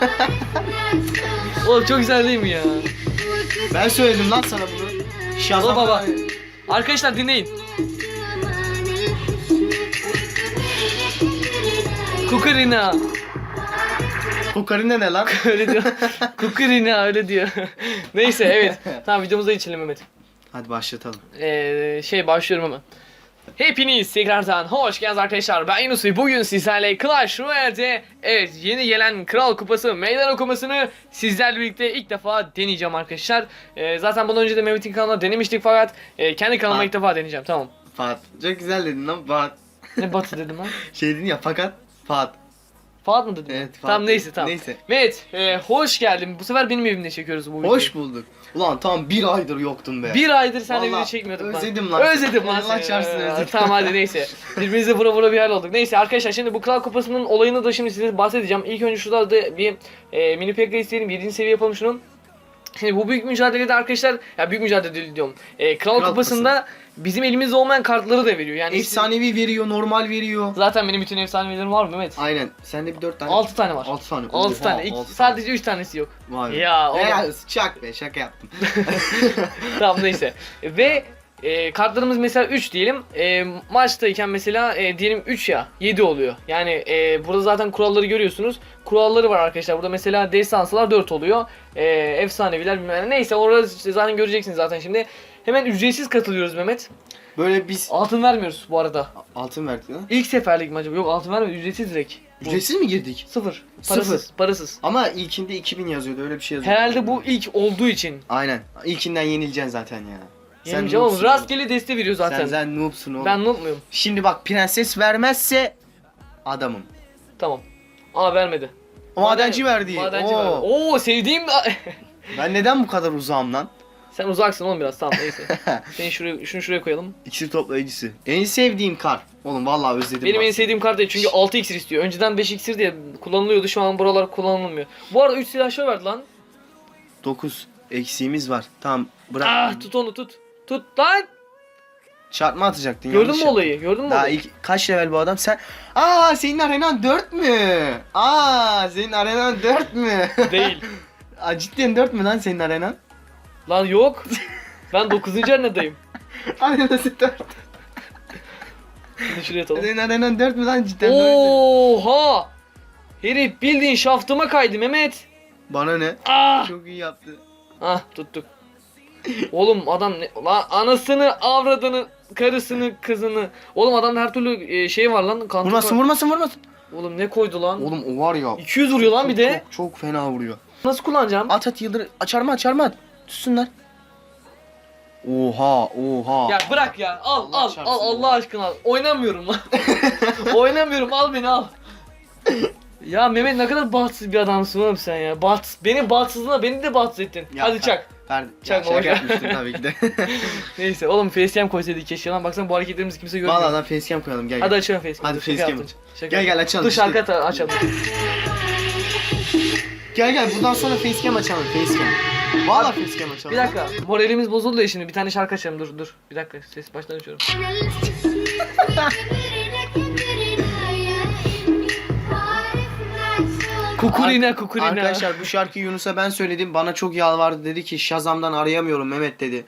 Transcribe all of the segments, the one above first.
Oğlum çok güzel değil mi ya? Ben söyledim lan sana bunu. Şazam. Oğlum baba. Arkadaşlar dinleyin. Kukurina. Kokarina ne lan? öyle diyor. Kukurina öyle diyor. Neyse evet. Tamam videomuza geçelim Mehmet. Hadi başlatalım. Ee, şey başlıyorum hemen. Hepiniz tekrardan hoş geldiniz arkadaşlar. Ben Yunus ve bugün sizlerle Clash Royale'de evet yeni gelen Kral Kupası meydan okumasını sizlerle birlikte ilk defa deneyeceğim arkadaşlar. Ee, zaten bundan önce de Mehmet'in kanalına denemiştik fakat e, kendi kanalıma ilk defa deneyeceğim. Tamam. Fat. Çok güzel dedin lan Fat. Ne batı dedim ben? Şey dedin ya fakat Fat. Fuat mı dedim? Evet, Fuat Tamam neyse tamam. Neyse. Mehmet e, hoş geldin. Bu sefer benim evimde çekiyoruz bu videoyu. Hoş bulduk. Ulan tam bir aydır yoktun be. Bir aydır seninle video Vallahi çekmiyorduk lan. özledim lan. Özledim lan Allah seni. çarpsın Ee, özledim. Tamam hadi neyse. Birbirimize vura vura bir hal olduk. Neyse arkadaşlar şimdi bu Kral Kupası'nın olayını da şimdi size bahsedeceğim. İlk önce şurada da bir e, mini pekka isteyelim. 7. seviye yapalım şunu. Şimdi bu büyük mücadelede arkadaşlar ya büyük mücadele diyorum. E, Kral, Kral Kupası'nda bizim elimizde olmayan kartları da veriyor. Yani Efsanevi veriyor, normal veriyor. Zaten benim bütün efsanelerim var mı Mehmet? Aynen. Sende bir dört tane. 6 tane var. 6 tane. 6 Oha, tane. İki- sadece 3 tanesi yok. Vay. Ya, oğlum. Ya çak be şaka yaptım. tamam neyse. Ve e, kartlarımız mesela 3 diyelim. E, maçtayken mesela e, diyelim 3 ya 7 oluyor. Yani e, burada zaten kuralları görüyorsunuz. Kuralları var arkadaşlar. Burada mesela destansılar 4 oluyor. E, efsaneviler bilmem ne. Neyse orada zaten göreceksiniz zaten şimdi. Hemen ücretsiz katılıyoruz Mehmet. Böyle biz Altın vermiyoruz bu arada. altın verdik lan. İlk seferlik mi acaba? Yok altın vermiyoruz. Ücretsiz direkt. Ücretsiz mi girdik? Sıfır. Parasız. Sıfır. Parasız. Ama ilkinde 2000 yazıyordu öyle bir şey yazıyordu. Herhalde bu ilk olduğu için. Aynen. İlkinden yenileceksin zaten ya. Yeneceğim ama noobsun rastgele deste veriyor oğlum. zaten. Sen, sen noobsun oğlum. Ben unutmuyorum. Şimdi bak prenses vermezse adamım. Tamam. Aa vermedi. O madenci verdi. Madenci Oo. verdi. Oo sevdiğim Ben neden bu kadar uzağım lan? Sen uzaksın oğlum biraz tamam neyse. Seni şuraya şunu şuraya koyalım. İksir toplayıcısı. En sevdiğim kar. Oğlum vallahi özledim. Benim bak. en sevdiğim kart değil çünkü 6 iksir istiyor. Önceden 5 iksir diye kullanılıyordu şu an buralar kullanılmıyor. Bu arada 3 silahşör verdi lan. 9 eksiğimiz var. Tamam bırak. Ah tut onu tut. Tut lan. Çarpma atacaktın. Gördün yanlış mü olayı? Gördün mü Daha olayı? ilk kaç level bu adam? Sen Aa senin arenan 4 mü? Aa senin arenan 4 mü? Değil. Aa, cidden 4 mü lan senin arenan? Lan yok. Ben 9. arenadayım. Arenası 4. Şimdi şuraya atalım. Senin arenan 4 mü lan cidden 4 Oha! Herif bildiğin şaftıma kaydı Mehmet. Bana ne? Ah! Çok iyi yaptı. Ah tuttuk. Oğlum adam ne lan anasını avradını karısını kızını. Oğlum adamda her türlü e, şey var lan. Kantuk Vurmasın var. vurmasın vurmasın. Oğlum ne koydu lan? Oğlum o var ya. 200 vuruyor lan bir de. Çok, çok fena vuruyor. Nasıl kullanacağım? At at yıldır açar mı açar mı at. Tutsunlar. Oha oha. Ya bırak ya. Al Allah al al ya. Allah aşkına al. Oynamıyorum lan. Oynamıyorum al beni al. Ya Mehmet ne kadar bahtsız bir adamsın oğlum sen ya. Bat beni bahtsızlığına beni de bahtsız ettin. Ya Hadi ben- çak. Ver, Çakma ya, boş şaka ver. yapmıştım tabii ki de. Neyse oğlum facecam koysaydık keşke lan. Baksana bu hareketlerimizi kimse görmüyor. Vallahi lan facecam koyalım gel. Hadi gel. açalım facecam. Hadi Şaka facecam yaptım. Şaka Gel gel açalım. Dur işte. şarkı ata- açalım. Gel gel buradan sonra facecam açalım facecam. Vallahi facecam açalım. Bir dakika. Moralimiz bozuldu ya şimdi. Bir tane şarkı açalım. Dur dur. Bir dakika. Ses baştan açıyorum. Kukurina kukurina. Arkadaşlar bu şarkıyı Yunus'a ben söyledim. Bana çok yalvardı. Dedi ki Shazam'dan arayamıyorum Mehmet dedi.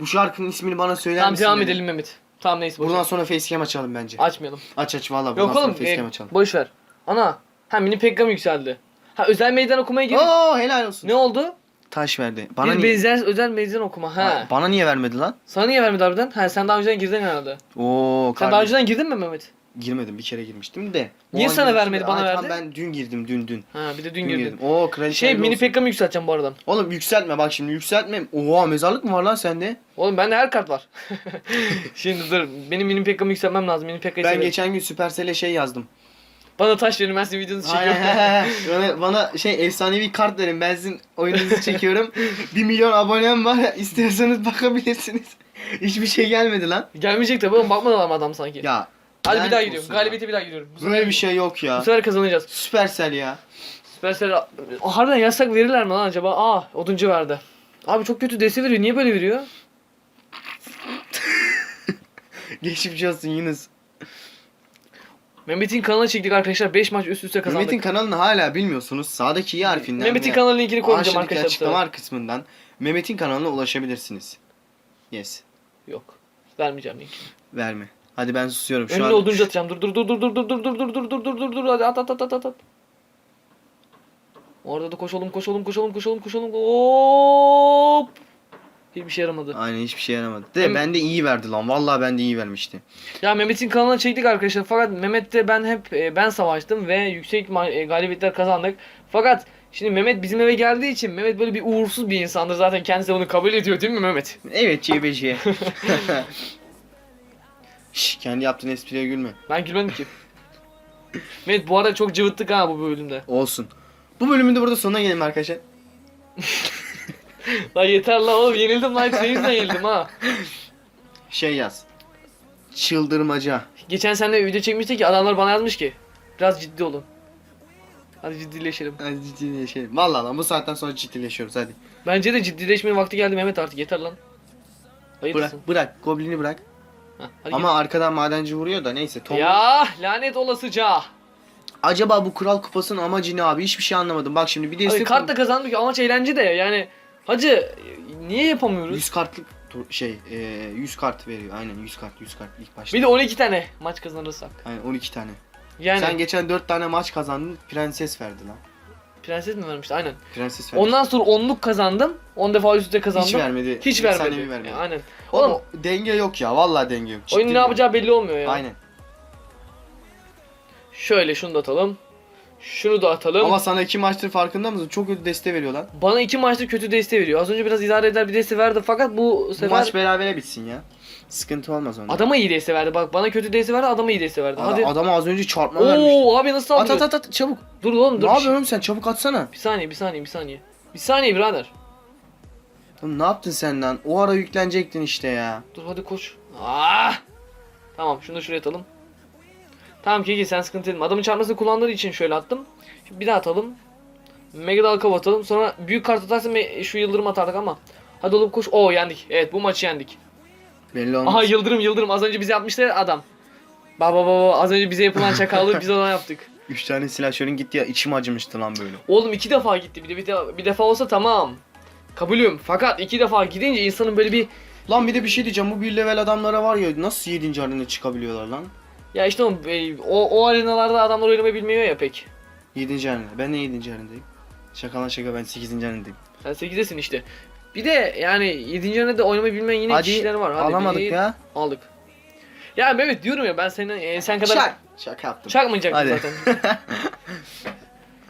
Bu şarkının ismini bana söyler Tamam misin devam dedi. edelim Mehmet. Tamam neyse boş Buradan ver. sonra facecam açalım bence. Açmayalım. Aç aç valla. Yok Buradan oğlum. sonra facecam E, açalım. boş ver. Ana. Ha mini Pekka mı yükseldi? Ha özel meydan okumaya girdik. Oo helal olsun. Ne oldu? Taş verdi. Bana bir niye? benzer özel meydan okuma. Ha. Ha, Bana niye vermedi lan? Sana niye vermedi harbiden? Ha sen daha önceden girdin herhalde. Oo Sen daha kardeş. önceden girdin mi Mehmet? Girmedim bir kere girmiştim de. O Niye an sana girmiştim vermedi, bana Ay, verdi? ben dün girdim dün dün. Ha bir de dün Dün girdin. girdim. Oo kraliçe Şey hayırlı mini olsun. Pekka mı yükselteceğim bu aradan? Oğlum yükseltme bak şimdi yükseltme. Oha mezarlık mı var lan sende? Oğlum bende her kart var. Şimdi dur. Benim mini Pekka'mı yükseltmem lazım. Mini Pekka'yı Ben severim. geçen gün Supercell'e şey yazdım. Bana taş verin ben sizin videonuzu çekiyorum. bana, bana şey efsanevi kart verin ben sizin oyununuzu çekiyorum. 1 milyon abonem var istiyorsanız bakabilirsiniz. Hiçbir şey gelmedi lan. Gelmeyecek tabi oğlum bakmadılar mı adam sanki. Ya Hadi bir daha gidiyorum. Galibiyete bir daha gidiyorum. Bu sefer, böyle bir şey yok bu ya. sefer kazanacağız. Supercell ya. O, harbiden yasak verirler mi lan acaba? Aa oduncu verdi. Abi çok kötü desi veriyor. Niye böyle veriyor? Geçmiş olsun Yunus. Mehmet'in kanalına çektik arkadaşlar 5 maç üst üste kazandık. Mehmet'in kanalını hala bilmiyorsunuz. Sağdaki i harfinden Mehmet'in ve kanal linkini koyacağım aşağıdaki arkadaşlar. bu açıklama sefer. kısmından Mehmet'in kanalına ulaşabilirsiniz. Yes. Yok. Vermeyeceğim linkini. Verme. Hadi ben susuyorum şu Önüne an. olduğunca atacağım. Dur dur dur dur dur dur dur dur dur dur dur dur dur dur hadi at at at at at at. Orada da koşalım koşalım koşalım koşalım koşalım. Hop. Hiçbir şey yaramadı. Aynen hiçbir şey yaramadı. De Hem- ben de iyi verdi lan. Vallahi ben de iyi vermişti. Ya Mehmet'in kanalına çektik arkadaşlar. Fakat Mehmet'te ben hep e, ben savaştım ve yüksek ma- e, galibiyetler kazandık. Fakat şimdi Mehmet bizim eve geldiği için Mehmet böyle bir uğursuz bir insandır. Zaten kendisi de bunu kabul ediyor değil mi Mehmet? Evet CBC. Şş, kendi yaptığın espriye gülme. Ben gülmedim ki. Mehmet bu arada çok cıvıttık ha bu bölümde. Olsun. Bu bölümün de burada sonuna gelelim arkadaşlar. Lan yeter lan oğlum yenildim lan senin yüzünden yenildim ha. Şey yaz. Çıldırmaca. Geçen sene video çekmiştik ki adamlar bana yazmış ki biraz ciddi olun. Hadi ciddileşelim. Hadi ciddileşelim. Vallahi lan bu saatten sonra ciddileşiyoruz hadi. Bence de ciddileşmenin vakti geldi Mehmet artık yeter lan. Hayırlısı. Bırak, bırak. Goblini bırak. Heh, hadi Ama arkadan madenci vuruyor da neyse. git. Tom... Ya lanet olasıca. Acaba bu kural kupasının amacı ne abi? Hiçbir şey anlamadım. Bak şimdi bir de Abi kart da kazandık amaç eğlence de yani. Hacı niye yapamıyoruz? 100 kartlık tur- şey, e, 100 kart veriyor. Aynen 100 kart, 100 kart ilk başta. Bir de 12 tane maç kazanırsak. Aynen 12 tane. Yani Sen geçen 4 tane maç kazandın. Prenses verdi lan. prenses mi vermişti? Aynen. Prenses verdi. Ondan sonra 10'luk kazandım. 10 defa üst üste kazandım. hiç vermedi. Hiç Efsanevi vermedi. vermedi. Yani aynen. Oğlum, Oğlum denge yok ya. Vallahi denge yok. Ciddi oyunun ne diyorum. yapacağı belli olmuyor ya. Aynen. Şöyle şunu da atalım. Şunu da atalım. Ama sana iki maçtır farkında mısın? Çok kötü deste veriyor lan. Bana iki maçta kötü deste veriyor. Az önce biraz idare eder bir deste verdi fakat bu Bu sefer maç berabere bitsin ya. Sıkıntı olmaz onda. adama iyi deste verdi. Bak bana kötü deste verdi adama iyi deste verdi. Ada- Hadi. Adama az önce çarpma vermiş. Oo abi nasıl At alıyor? at at at çabuk. Dur oğlum dur. ne yapıyorsun oğlum sen? Çabuk atsana. bir saniye bir saniye bir saniye. Bir saniye birader. Oğlum ne yaptın sen lan? O ara yüklenecektin işte ya. Dur hadi koş. Ah! Tamam şunu da şuraya atalım. Tamam Kiki sen sıkıntı etme. Adamın çarpmasını kullandığı için şöyle attım. Şimdi bir daha atalım. Mega Dalkav atalım. Sonra büyük kart atarsa şu yıldırım atardık ama. Hadi oğlum koş. Oo yendik. Evet bu maçı yendik. Belli olmaz. Aha yıldırım yıldırım. Az önce bize yapmıştı ya adam. Baba baba az önce bize yapılan çakallığı biz ona yaptık. Üç tane silahşörün gitti ya içim acımıştı lan böyle. Oğlum iki defa gitti. Bir de bir, de, bir defa olsa tamam. Kabulüm. Fakat iki defa gidince insanın böyle bir Lan bir de bir şey diyeceğim bu bir level adamlara var ya nasıl 7. arenaya çıkabiliyorlar lan? ya işte o, e, o, o arenalarda adamlar oynamayı bilmiyor ya pek. 7. arena. Ben de 7. arenadayım. Şaka lan şaka ben 8. arenadayım. Sen 8'desin işte. Bir de yani 7. arenada oynamayı bilmeyen yine Hadi, kişiler var. Hadi Alamadık bir- ya. Aldık. Ya Mehmet diyorum ya ben senin e, sen kadar Şak. Şaka yaptım. çakmayacaktım Hadi. zaten.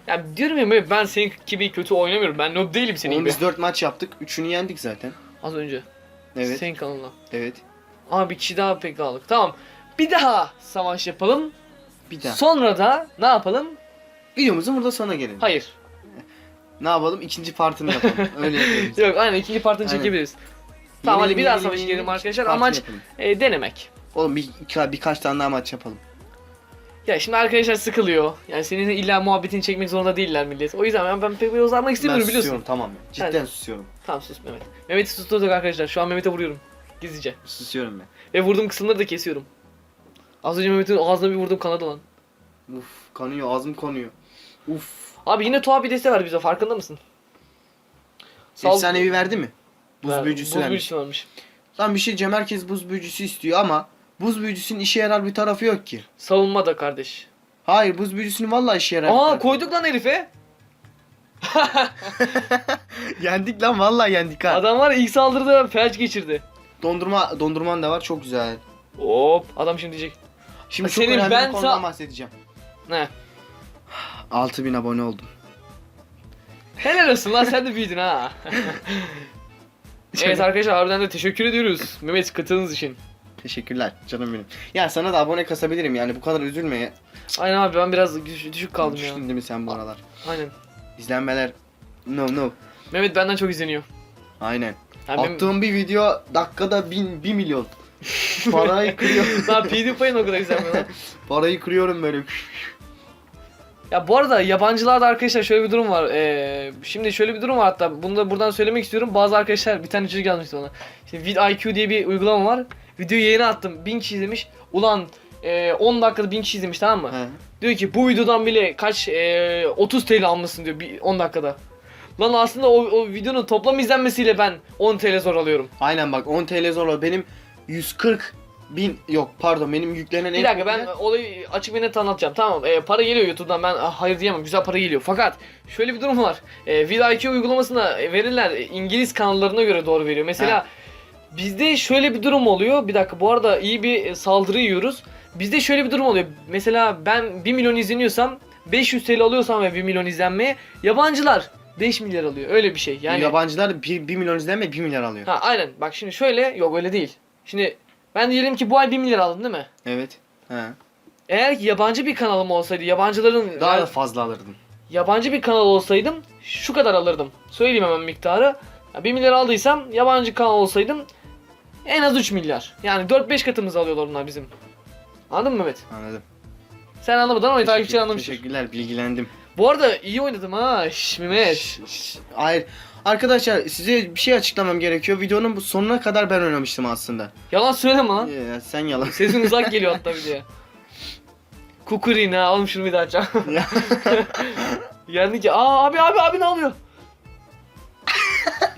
ya diyorum ya ben senin gibi kötü oynamıyorum. Ben noob değilim senin Oğlum gibi. biz 4 maç yaptık. 3'ünü yendik zaten. Az önce. Evet. Senin kanalına. Evet. Ama bir kişi daha pek aldık. Tamam. Bir daha savaş yapalım. Bir daha. Sonra da ne yapalım? Videomuzun burada sona gelelim. Hayır. Ne yapalım? İkinci partını yapalım. Öyle yapıyoruz. Yok aynen ikinci partını Aynen. çekebiliriz. Tamam hadi bir daha savaş yenelim, girelim arkadaşlar. partini Amaç yapalım. e, denemek. Oğlum bir, birkaç tane daha maç yapalım. Ya şimdi arkadaşlar sıkılıyor. Yani senin illa muhabbetini çekmek zorunda değiller millet. O yüzden ben, ben pek böyle uzanmak istemiyorum ben biliyorsun. susuyorum tamam. Cidden Hadi. susuyorum. Tamam sus Mehmet. Mehmet'i susturduk arkadaşlar. Şu an Mehmet'e vuruyorum. Gizlice. Susuyorum ben. Ve vurduğum kısımları da kesiyorum. Az önce Mehmet'in ağzına bir vurdum kanadı lan. Uf kanıyor ağzım kanıyor. Uf. Abi yine tuhaf bir deste var bize farkında mısın? Sal- Efsanevi verdi mi? Buz Ver- büyücüsü Buz vermiş. büyücüsü vermiş. Lan bir şey diyeceğim herkes buz büyücüsü istiyor ama buz büyücüsünün işe yarar bir tarafı yok ki. Savunma da kardeş. Hayır buz büyücüsünün vallahi işe yarar Aa koyduk lan herife. yendik lan vallahi yendik ha. Adam var ya, ilk saldırıda felç geçirdi. Dondurma dondurman da var çok güzel. Hop adam şimdi diyecek. Şimdi çok senin önemli ben bir konudan sa- bahsedeceğim. Ne? 6000 abone oldum. Helal olsun lan sen de büyüdün ha. evet arkadaşlar harbiden de teşekkür ediyoruz Mehmet katıldığınız için. Teşekkürler canım benim. Ya sana da abone kasabilirim yani bu kadar üzülme ya. Aynen abi ben biraz düş- düşük kaldım ya. Düştün değil mi sen bu aralar? Aynen. İzlenmeler no no. Mehmet benden çok izleniyor. Aynen. Yani benim- Attığım bir video dakikada 1000 1 milyon. Parayı kırıyorum. Daha PewDiePie'in o kadar izlenmiyor lan. Parayı kırıyorum böyle. Ya bu arada yabancılarda arkadaşlar şöyle bir durum var. Ee, şimdi şöyle bir durum var hatta bunu da buradan söylemek istiyorum. Bazı arkadaşlar bir tane çocuk yazmıştı bana. Şimdi VidIQ diye bir uygulama var. Videoyu yayına attım. 1000 kişi izlemiş. Ulan e, 10 dakikada 1000 kişi izlemiş tamam mı? He. Diyor ki bu videodan bile kaç e, 30 TL almışsın diyor bir 10 dakikada. Lan aslında o, o videonun toplam izlenmesiyle ben 10 TL zor alıyorum. Aynen bak 10 TL zorla benim 140 bin yok pardon benim yüklenen Bir en dakika ben olayı açık ve net anlatacağım. Tamam e, para geliyor YouTube'dan ben ah, hayır diyemem güzel para geliyor. Fakat şöyle bir durum var. E, VidIQ uygulamasında verirler İngiliz kanallarına göre doğru veriyor. Mesela bizde şöyle bir durum oluyor. Bir dakika bu arada iyi bir e, saldırı yiyoruz. Bizde şöyle bir durum oluyor. Mesela ben 1 milyon izleniyorsam 500 TL alıyorsam ve 1 milyon izlenmeye yabancılar 5 milyar alıyor. Öyle bir şey. Yani yabancılar 1, 1 milyon izlenme 1 milyar alıyor. Ha aynen. Bak şimdi şöyle yok öyle değil. Şimdi ben diyelim ki bu ay 1 milyar aldım değil mi? Evet. He. Eğer ki yabancı bir kanalım olsaydı, yabancıların Daha da fazla alırdın. yabancı bir kanal olsaydım şu kadar alırdım. Söyleyeyim hemen miktarı. Ya 1 milyar aldıysam yabancı kanal olsaydım en az 3 milyar. Yani 4-5 katımızı alıyorlar onlar bizim. Anladın mı Mehmet? Anladım. Sen anlamadın ama takipçiler anlamıştır. Teşekkürler bilgilendim. Bu arada iyi oynadım ha. Şş, Mehmet. Şş, şş. Hayır. Arkadaşlar size bir şey açıklamam gerekiyor. Videonun bu sonuna kadar ben oynamıştım aslında. Yalan söyleme lan. Ee, sen yalan. Sesin uzak geliyor hatta bir de. Kukurina. Oğlum şunu bir daha açacağım. Ya. Yani ki aa abi abi abi ne oluyor?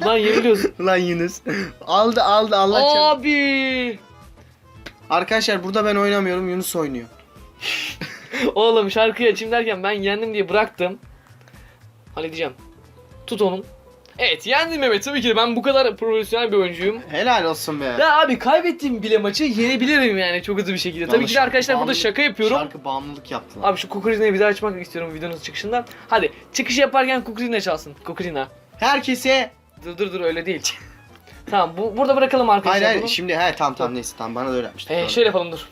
Lan yeniliyorsun. Lan Yunus. Aldı aldı Allah çarpsın. Abi. Arkadaşlar burada ben oynamıyorum Yunus oynuyor. Oğlum şarkıyı açayım derken ben yendim diye bıraktım. Hani diyeceğim. Tut onun. Evet yendim Mehmet tabii ki ben bu kadar profesyonel bir oyuncuyum. Helal olsun be. Ya abi kaybettiğim bile maçı yenebilirim yani çok hızlı bir şekilde. Tabii ki de arkadaşlar burada şaka yapıyorum. Şarkı bağımlılık yaptı. lan. Abi şu kukurizneyi bir daha açmak istiyorum videonun çıkışından. Hadi çıkış yaparken kukurizne çalsın. Kukurina. Herkese Dur dur dur öyle değil. tamam bu, burada bırakalım arkadaşlar. Hayır hayır bunu. şimdi he tamam tamam neyse tamam bana da öyle yapmıştı. Ee, şöyle yapalım dur.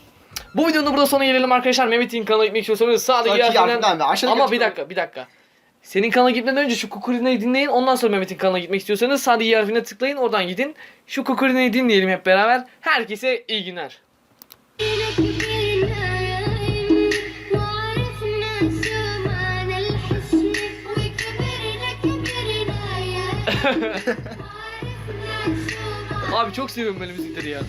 Bu videonun da burada sonuna gelelim arkadaşlar. Mehmet'in kanalına gitmek istiyorsanız sağdaki aşağıdaki Ama bir dakika bir dakika. Senin kanala gitmeden önce şu Kukurina'yı dinleyin. Ondan sonra Mehmet'in kanalına gitmek istiyorsanız sağdaki harfine tıklayın. Oradan gidin. Şu Kukurina'yı dinleyelim hep beraber. Herkese iyi günler. Abi çok seviyorum böyle müzikleri ya.